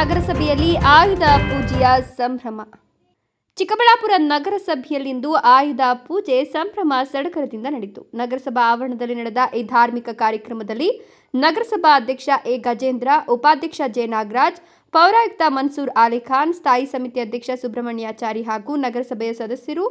ನಗರಸಭೆಯಲ್ಲಿ ಆಯುಧ ಪೂಜೆಯ ಸಂಭ್ರಮ. ಚಿಕ್ಕಬಳ್ಳಾಪುರ ನಗರಸಭೆಯಲ್ಲಿಂದು ಆಯುಧ ಪೂಜೆ ಸಂಭ್ರಮ ಸಡಗರದಿಂದ ನಡೆಯಿತು. ನಗರಸಭಾ ಆವರಣದಲ್ಲಿ ನಡೆದ ಈ ಧಾರ್ಮಿಕ ಕಾರ್ಯಕ್ರಮದಲ್ಲಿ ನಗರಸಭಾ ಅಧ್ಯಕ್ಷ ಎ. ಗಜೇಂದ್ರ, ಉಪಾಧ್ಯಕ್ಷ ಜೆ. ನಾಗರಾಜ್ ಪೌರಾಯುಕ್ತ ಮನ್ಸೂರ್ ಆಲಿಖಾನ್ ಸ್ಥಾಯಿ ಸಮಿತಿ ಅಧ್ಯಕ್ಷ ಸುಬ್ರಹ್ಮಣ್ಯಾಚಾರಿ ಹಾಗೂ ನಗರಸಭೆಯ ಸದಸ್ಯರು,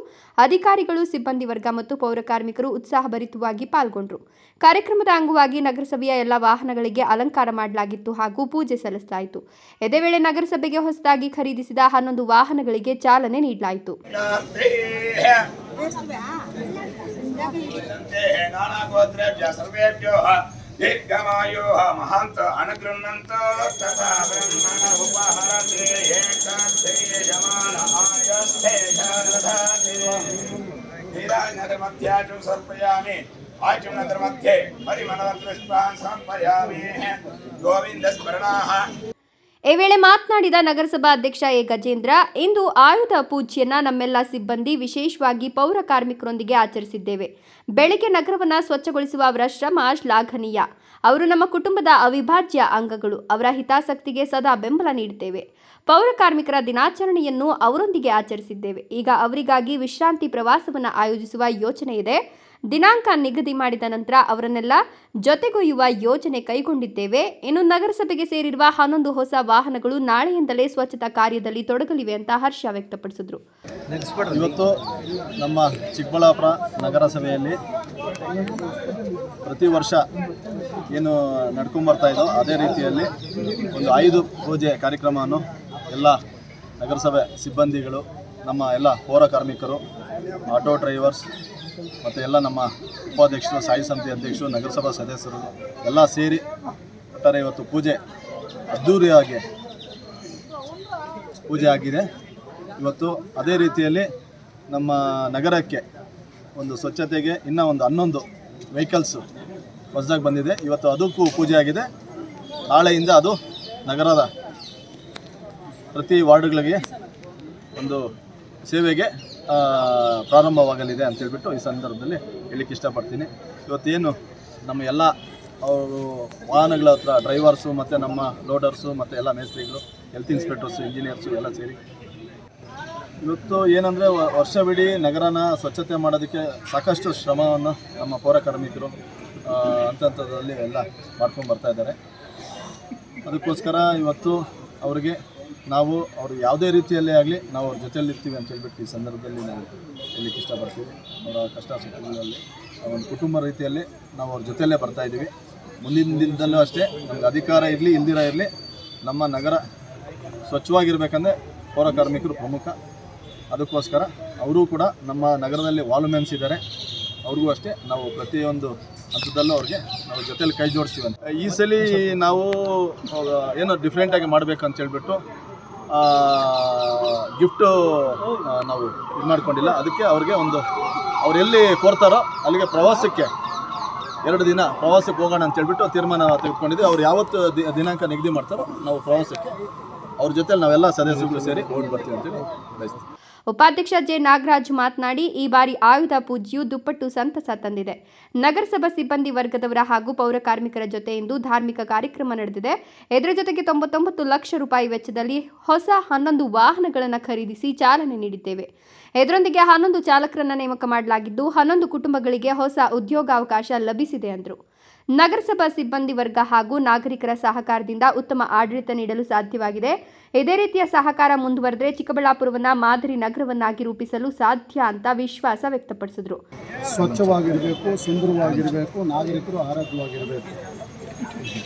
ಅಧಿಕಾರಿಗಳು, ಸಿಬ್ಬಂದಿ ವರ್ಗ ಮತ್ತು ಪೌರ ಕಾರ್ಮಿಕರು ಉತ್ಸಾಹಭರಿತವಾಗಿ ಪಾಲ್ಗೊಂಡರು. ಕಾರ್ಯಕ್ರಮದ ಅಂಗವಾಗಿ ನಗರಸಭೆಯ ಎಲ್ಲ ವಾಹನಗಳಿಗೆ ಅಲಂಕಾರ ಮಾಡಲಾಗಿತ್ತು ಹಾಗೂ ಪೂಜೆ ಸಲ್ಲಿಸಲಾಯಿತು. ಇದೇ ವೇಳೆ ನಗರಸಭೆಗೆ ಹೊಸದಾಗಿ ಖರೀದಿಸಿದ ಹನ್ನೊಂದು ವಾಹನಗಳಿಗೆ ಚಾಲನೆ ನೀಡಲಾಯಿತು. दिग्गमायो ह महान्त अनुगृह्णन्त तथा ब्रह्मण उपहरति एकाक्षेयजमान आयस्थे जनधाति निराजनदमध्याचु सर्पयामि आचमनदमध्ये परिमणवत्रस्पान् गोविन्दस्मरणाः। ಈ ವೇಳೆ ಮಾತನಾಡಿದ ನಗರಸಭಾ ಅಧ್ಯಕ್ಷ ಎ. ಗಜೇಂದ್ರ, ಇಂದು ಆಯುಧ ಪೂಜೆಯನ್ನ ನಮ್ಮೆಲ್ಲ ಸಿಬ್ಬಂದಿ ವಿಶೇಷವಾಗಿ ಪೌರ ಕಾರ್ಮಿಕರೊಂದಿಗೆ ಆಚರಿಸಿದ್ದೇವೆ. ಬೆಳಗ್ಗೆ ನಗರವನ್ನ ಸ್ವಚ್ಛಗೊಳಿಸುವ ಅವರ ಶ್ರಮ ಶ್ಲಾಘನೀಯ. ಅವರು ನಮ್ಮ ಕುಟುಂಬದ ಅವಿಭಾಜ್ಯ ಅಂಗಗಳು, ಅವರ ಹಿತಾಸಕ್ತಿಗೆ ಸದಾ ಬೆಂಬಲ ನೀಡುತ್ತೇವೆ. ಪೌರ ಕಾರ್ಮಿಕರ ದಿನಾಚರಣೆಯನ್ನು ಅವರೊಂದಿಗೆ ಆಚರಿಸಿದ್ದೇವೆ. ಈಗ ಅವರಿಗಾಗಿ ವಿಶ್ರಾಂತಿ ಪ್ರವಾಸವನ್ನು ಆಯೋಜಿಸುವ ಯೋಚನೆ ಇದೆ. ದಿನಾಂಕ ನಿಗದಿ ಮಾಡಿದ ನಂತರ ಅವರನ್ನೆಲ್ಲ ಜೊತೆಗೊಯ್ಯುವ ಯೋಜನೆ ಕೈಗೊಂಡಿದ್ದೇವೆ. ಇನ್ನು ನಗರಸಭೆಗೆ ಸೇರಿರುವ ಹನ್ನೊಂದು ಹೊಸ ವಾಹನಗಳು ನಾಳೆಯಿಂದಲೇ ಸ್ವಚ್ಛತಾ ಕಾರ್ಯದಲ್ಲಿ ತೊಡಗಲಿವೆ ಅಂತ ಹರ್ಷ ವ್ಯಕ್ತಪಡಿಸಿದ್ರು. ಇವತ್ತು ನಮ್ಮ ಚಿಕ್ಕಬಳ್ಳಾಪುರ ನಗರಸಭೆಯಲ್ಲಿ ಪ್ರತಿ ವರ್ಷ ಏನು ನಡ್ಕೊಂಬರ್ತಾ ಇದೋ ಅದೇ ರೀತಿಯಲ್ಲಿ ಒಂದು ಐದು ಪೂಜೆ ಕಾರ್ಯಕ್ರಮವನ್ನು ಎಲ್ಲ ನಗರಸಭೆ ಸಿಬ್ಬಂದಿಗಳು, ನಮ್ಮ ಎಲ್ಲ ಪೌರ ಕಾರ್ಮಿಕರು, ಆಟೋ ಡ್ರೈವರ್ಸ್ ಮತ್ತು ಎಲ್ಲ ನಮ್ಮ ಉಪಾಧ್ಯಕ್ಷರು ಸಾಯಿ ಸಮಿತಿ ಅಧ್ಯಕ್ಷರು, ನಗರಸಭಾ ಸದಸ್ಯರು ಎಲ್ಲ ಸೇರಿ ಒಟ್ಟಾರೆ ಇವತ್ತು ಪೂಜೆ ಅದ್ಧೂರಿಯಾಗಿ ಪೂಜೆ ಆಗಿದೆ. ಇವತ್ತು ಅದೇ ರೀತಿಯಲ್ಲಿ ನಮ್ಮ ನಗರಕ್ಕೆ ಒಂದು ಸ್ವಚ್ಛತೆಗೆ ಇನ್ನೂ ಒಂದು ಹನ್ನೊಂದು ವೆಹಿಕಲ್ಸು ಹೊಸದಾಗಿ ಬಂದಿದೆ. ಇವತ್ತು ಅದಕ್ಕೂ ಪೂಜೆ ಆಗಿದೆ. ನಾಳೆಯಿಂದ ಅದು ನಗರದ ಪ್ರತಿ ವಾರ್ಡ್ಗಳಿಗೆ ಒಂದು ಸೇವೆಗೆ ಪ್ರಾರಂಭವಾಗಲಿದೆ ಅಂತೇಳ್ಬಿಟ್ಟು ಈ ಸಂದರ್ಭದಲ್ಲಿ ಹೇಳಲಿಕ್ಕೆ ಇಷ್ಟಪಡ್ತೀನಿ. ಇವತ್ತೇನು ನಮ್ಮ ಎಲ್ಲ ಅವರು ವಾಹನಗಳ ಹತ್ರ ಡ್ರೈವರ್ಸು ಮತ್ತು ನಮ್ಮ ಲೋಡರ್ಸು ಮತ್ತು ಎಲ್ಲ ಮೇಸ್ತ್ರಿಗಳು ಹೆಲ್ತ್ ಇನ್ಸ್ಪೆಕ್ಟರ್ಸು ಇಂಜಿನಿಯರ್ಸು ಎಲ್ಲ ಸೇರಿ ಇವತ್ತು ಏನಂದರೆ ವರ್ಷವಿಡೀ ನಗರನ ಸ್ವಚ್ಛತೆ ಮಾಡೋದಕ್ಕೆ ಸಾಕಷ್ಟು ಶ್ರಮವನ್ನು ನಮ್ಮ ಪೌರ ಕಾರ್ಮಿಕರು ಎಲ್ಲ ಮಾಡ್ಕೊಂಡು ಬರ್ತಾ ಇದ್ದಾರೆ. ಅದಕ್ಕೋಸ್ಕರ ಇವತ್ತು ಅವರಿಗೆ ನಾವು ಅವರು ಯಾವುದೇ ರೀತಿಯಲ್ಲೇ ಆಗಲಿ ನಾವು ಅವ್ರ ಜೊತೆಯಲ್ಲಿ ಇರ್ತೀವಿ ಅಂತ ಹೇಳ್ಬಿಟ್ಟು ಈ ಸಂದರ್ಭದಲ್ಲಿ ನಾವು ಹೇಳಲಿಕ್ಕೆ ಇಷ್ಟಪಡ್ತೀವಿ. ಅವರ ಕಷ್ಟ ಸುಖಗಳಲ್ಲಿ ಒಂದು ಕುಟುಂಬ ರೀತಿಯಲ್ಲಿ ನಾವು ಅವ್ರ ಜೊತೆಯಲ್ಲೇ ಬರ್ತಾ ಇದ್ದೀವಿ. ಮುಂದಿನ ದಿನದಲ್ಲೂ ಅಷ್ಟೇ, ನಮ್ಗೆ ಅಧಿಕಾರ ಇರಲಿ ಇಲ್ದಿರ ಇರಲಿ, ನಮ್ಮ ನಗರ ಸ್ವಚ್ಛವಾಗಿರ್ಬೇಕಂದ್ರೆ ಪೌರ ಕಾರ್ಮಿಕರು ಪ್ರಮುಖ. ಅದಕ್ಕೋಸ್ಕರ ಅವರೂ ಕೂಡ ನಮ್ಮ ನಗರದಲ್ಲಿ ವಾಲ್ಮೆನ್ಸ್ ಇದ್ದಾರೆ. ಅವ್ರಿಗೂ ಅಷ್ಟೇ, ನಾವು ಪ್ರತಿಯೊಂದು ಹಂತದಲ್ಲೂ ಅವ್ರಿಗೆ ನಾವು ಜೊತೆಯಲ್ಲಿ ಕೈ ಜೋಡಿಸ್ತೀವಿ ಅಂತ ಈ ಸಲ ನಾವು ಏನೋ ಡಿಫ್ರೆಂಟಾಗಿ ಮಾಡಬೇಕು ಅಂತ ಹೇಳ್ಬಿಟ್ಟು ಗಿಫ್ಟು ನಾವು ಇದು ಮಾಡ್ಕೊಂಡಿಲ್ಲ. ಅದಕ್ಕೆ ಅವ್ರಿಗೆ ಒಂದು, ಅವ್ರು ಎಲ್ಲಿ ಕೋರ್ತಾರೋ ಅಲ್ಲಿಗೆ ಪ್ರವಾಸಕ್ಕೆ ಎರಡು ದಿನ ಪ್ರವಾಸಕ್ಕೆ ಹೋಗೋಣ ಅಂತ ಹೇಳ್ಬಿಟ್ಟು ತೀರ್ಮಾನ ತೆಗೆದುಕೊಂಡಿದ್ವಿ. ಅವ್ರು ಯಾವತ್ತು ದಿನಾಂಕ ನಿಗದಿ ಮಾಡ್ತಾರೋ ನಾವು ಪ್ರವಾಸಕ್ಕೆ ಅವ್ರ ಜೊತೆಲಿ ನಾವೆಲ್ಲ ಸದಸ್ಯರುಗಳು ಸೇರಿ ಹೋಗಿ ಬರ್ತೀವಿ ಅಂತೇಳಿ ಬಯಸ್ತೀವಿ. ಉಪಾಧ್ಯಕ್ಷ ಜೆ. ನಾಗರಾಜ್ ಮಾತನಾಡಿ, ಈ ಬಾರಿ ಆಯುಧ ಪೂಜೆಯು ದುಪ್ಪಟ್ಟು ಸಂತಸ ತಂದಿದೆ. ನಗರಸಭಾ ಸಿಬ್ಬಂದಿ ವರ್ಗದವರ ಹಾಗೂ ಪೌರ ಕಾರ್ಮಿಕರ ಜೊತೆ ಇಂದು ಧಾರ್ಮಿಕ ಕಾರ್ಯಕ್ರಮ ನಡೆದಿದೆ. ಇದರ ಜೊತೆಗೆ ತೊಂಬತ್ತೊಂಬತ್ತು ಲಕ್ಷ ರೂಪಾಯಿ ವೆಚ್ಚದಲ್ಲಿ ಹೊಸ ಹನ್ನೊಂದು ವಾಹನಗಳನ್ನು ಖರೀದಿಸಿ ಚಾಲನೆ ನೀಡಿದ್ದೇವೆ. ಇದರೊಂದಿಗೆ ಹನ್ನೊಂದು ಚಾಲಕರನ್ನು ನೇಮಕ ಮಾಡಲಾಗಿದ್ದು, ಹನ್ನೊಂದು ಕುಟುಂಬಗಳಿಗೆ ಹೊಸ ಉದ್ಯೋಗಾವಕಾಶ ಲಭಿಸಿದೆ ಎಂದರು ನಗರಸಭಾ ಸಿಬ್ಬಂದಿ ವರ್ಗ ಹಾಗೂ ನಾಗರಿಕರ ಸಹಕಾರದಿಂದ ಉತ್ತಮ ಆಡಳಿತ ನೀಡಲು ಸಾಧ್ಯವಾಗಿದೆ. ಇದೇ ರೀತಿಯ ಸಹಕಾರ ಮುಂದುವರೆದರೆ ಚಿಕ್ಕಬಳ್ಳಾಪುರವನ್ನು ಮಾದರಿ ನಗರವನ್ನಾಗಿ ರೂಪಿಸಲು ಸಾಧ್ಯ ಅಂತ ವಿಶ್ವಾಸ ವ್ಯಕ್ತಪಡಿಸಿದರು. ಸ್ವಚ್ಛವಾಗಿರಬೇಕು ಸುಂದರವಾಗಿರಬೇಕು ನಾಗರಿಕರು ಆರೋಗ್ಯವಾಗಿರಬೇಕು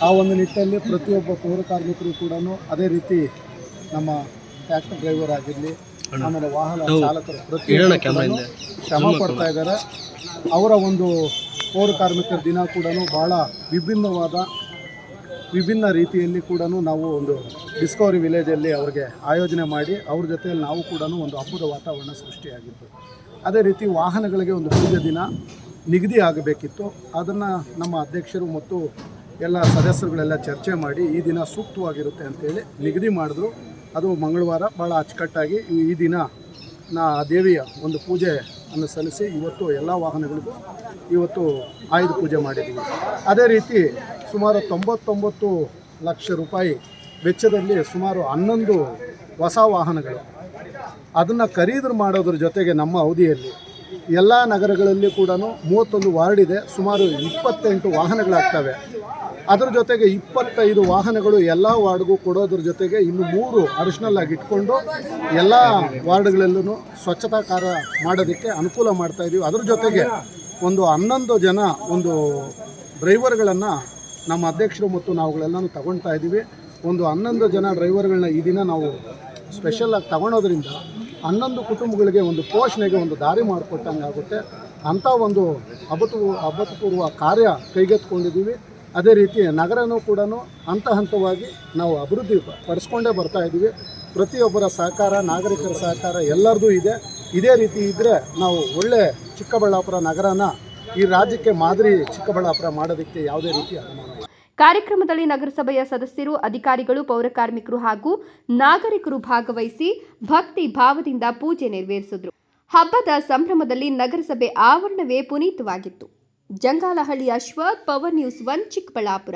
ಆ ಒಂದು ನಿಟ್ಟಲ್ಲಿ ಪ್ರತಿಯೊಬ್ಬ ಪೌರ ಕಾರ್ಮಿಕರು ಕೂಡ ಅದೇ ರೀತಿ ನಮ್ಮ ಟ್ಯಾಕ್ಟರ್ ಡ್ರೈವರ್ ಆಗಿರಲಿ ಆಮೇಲೆ ವಾಹನ ಚಾಲಕರು ಪ್ರತಿ ಶ್ರಮ ಪಡ್ತಾ ಇದ್ದಾರೆ. ಅವರ ಒಂದು ಪೌರ ಕಾರ್ಮಿಕರ ದಿನ ಕೂಡ ಭಾಳ ವಿಭಿನ್ನವಾದ, ವಿಭಿನ್ನ ರೀತಿಯಲ್ಲಿ ಕೂಡ ನಾವು ಒಂದು ಡಿಸ್ಕವರಿ ವಿಲೇಜಲ್ಲಿ ಅವ್ರಿಗೆ ಆಯೋಜನೆ ಮಾಡಿ ಅವ್ರ ಜೊತೆಯಲ್ಲಿ ನಾವು ಕೂಡ ಒಂದು ಹಬ್ಬದ ವಾತಾವರಣ ಸೃಷ್ಟಿಯಾಗಿತ್ತು ಅದೇ ರೀತಿ ವಾಹನಗಳಿಗೆ ಒಂದು ಪೂಜೆ ದಿನ ನಿಗದಿ ಆಗಬೇಕಿತ್ತು. ಅದನ್ನು ನಮ್ಮ ಅಧ್ಯಕ್ಷರು ಮತ್ತು ಎಲ್ಲ ಸದಸ್ಯರುಗಳೆಲ್ಲ ಚರ್ಚೆ ಮಾಡಿ ಈ ದಿನ ಸೂಕ್ತವಾಗಿರುತ್ತೆ ಅಂತೇಳಿ ನಿಗದಿ ಮಾಡಿದ್ರು. ಅದು ಮಂಗಳವಾರ ಭಾಳ ಅಚ್ಚುಕಟ್ಟಾಗಿ ಈ ದಿನ ನಾ ದೇವಿಯ ಒಂದು ಪೂಜೆಯನ್ನು ಸಲ್ಲಿಸಿ ಇವತ್ತು ಎಲ್ಲ ವಾಹನಗಳಿಗೂ ಇವತ್ತು ಆಯುಧ ಪೂಜೆ ಮಾಡಿದ್ದೀವಿ. ಅದೇ ರೀತಿ ಸುಮಾರು ತೊಂಬತ್ತೊಂಬತ್ತು ಲಕ್ಷ ರೂಪಾಯಿ ವೆಚ್ಚದಲ್ಲಿ ಸುಮಾರು ಹನ್ನೊಂದು ಹೊಸ ವಾಹನಗಳು. ಅದನ್ನು ಖರೀದಿ ಮಾಡೋದ್ರ ಜೊತೆಗೆ ನಮ್ಮ ಅವಧಿಯಲ್ಲಿ ಎಲ್ಲ ನಗರಗಳಲ್ಲಿ ಕೂಡ ಮೂವತ್ತೊಂದು ವಾರ್ಡ್ ಇದೆ. ಸುಮಾರು ಇಪ್ಪತ್ತೆಂಟು ವಾಹನಗಳಾಗ್ತವೆ. ಅದರ ಜೊತೆಗೆ ಇಪ್ಪತ್ತೈದು ವಾಹನಗಳು ಎಲ್ಲ ವಾರ್ಡ್ಗೂ ಕೊಡೋದ್ರ ಜೊತೆಗೆ ಇನ್ನು ಮೂರು ಅಡಿಷ್ನಲ್ ಆಗಿ ಇಟ್ಕೊಂಡು ಎಲ್ಲ ವಾರ್ಡ್ಗಳಲ್ಲೂ ಸ್ವಚ್ಛತಾ ಕಾರ್ಯ ಮಾಡೋದಕ್ಕೆ ಅನುಕೂಲ ಮಾಡ್ತಾ ಇದ್ದೀವಿ ಅದ್ರ ಜೊತೆಗೆ ಒಂದು ಹನ್ನೊಂದು ಜನ ಒಂದು ಡ್ರೈವರ್ಗಳನ್ನು ನಮ್ಮ ಅಧ್ಯಕ್ಷರು ಮತ್ತು ನಾವುಗಳೆಲ್ಲನೂ ತಗೊಳ್ತಾ ಇದ್ದೀವಿ ಒಂದು ಹನ್ನೊಂದು ಜನ ಡ್ರೈವರ್ಗಳನ್ನ ಈ ದಿನ ನಾವು ಸ್ಪೆಷಲಾಗಿ ತಗೊಳೋದ್ರಿಂದ ಹನ್ನೊಂದು ಕುಟುಂಬಗಳಿಗೆ ಒಂದು ಪೋಷಣೆಗೆ ಒಂದು ದಾರಿ ಮಾಡಿಕೊಟ್ಟಂಗೆ ಆಗುತ್ತೆ ಅಂಥ ಒಂದು ಅಭೂತ ಅಭೂತಪೂರ್ವ ಕಾರ್ಯ ಕೈಗೆತ್ಕೊಂಡಿದ್ದೀವಿ ಅದೇ ರೀತಿ ನಗರನೂ ಕೂಡ ಹಂತ ಹಂತವಾಗಿ ನಾವು ಅಭಿವೃದ್ಧಿ ಪಡಿಸ್ಕೊಂಡೇ ಬರ್ತಾ ಇದ್ದೀವಿ. ಪ್ರತಿಯೊಬ್ಬರ ಸಹಕಾರ, ನಾಗರಿಕರ ಸಹಕಾರ ಎಲ್ಲರದೂ ಇದೆ. ಇದೇ ರೀತಿ ಇದ್ದರೆ ನಾವು ಒಳ್ಳೆ ಚಿಕ್ಕಬಳ್ಳಾಪುರ ನಗರನ ಈ ರಾಜ್ಯಕ್ಕೆ ಮಾದರಿ ಚಿಕ್ಕಬಳ್ಳಾಪುರ ಮಾಡೋದಕ್ಕೆ ಯಾವುದೇ ರೀತಿ. ಕಾರ್ಯಕ್ರಮದಲ್ಲಿ ನಗರಸಭೆಯ ಸದಸ್ಯರು, ಅಧಿಕಾರಿಗಳು, ಪೌರಕಾರ್ಮಿಕರು ಹಾಗೂ ನಾಗರಿಕರು ಭಾಗವಹಿಸಿ ಭಕ್ತಿ ಭಾವದಿಂದ ಪೂಜೆ ನೆರವೇರಿಸಿದ್ರು. ಹಬ್ಬದ ಸಂಭ್ರಮದಲ್ಲಿ ನಗರಸಭೆ ಆವರಣವೇ ಪುನೀತವಾಗಿತ್ತು. Jangalahalli Ashwath power news one Chikkaballapur.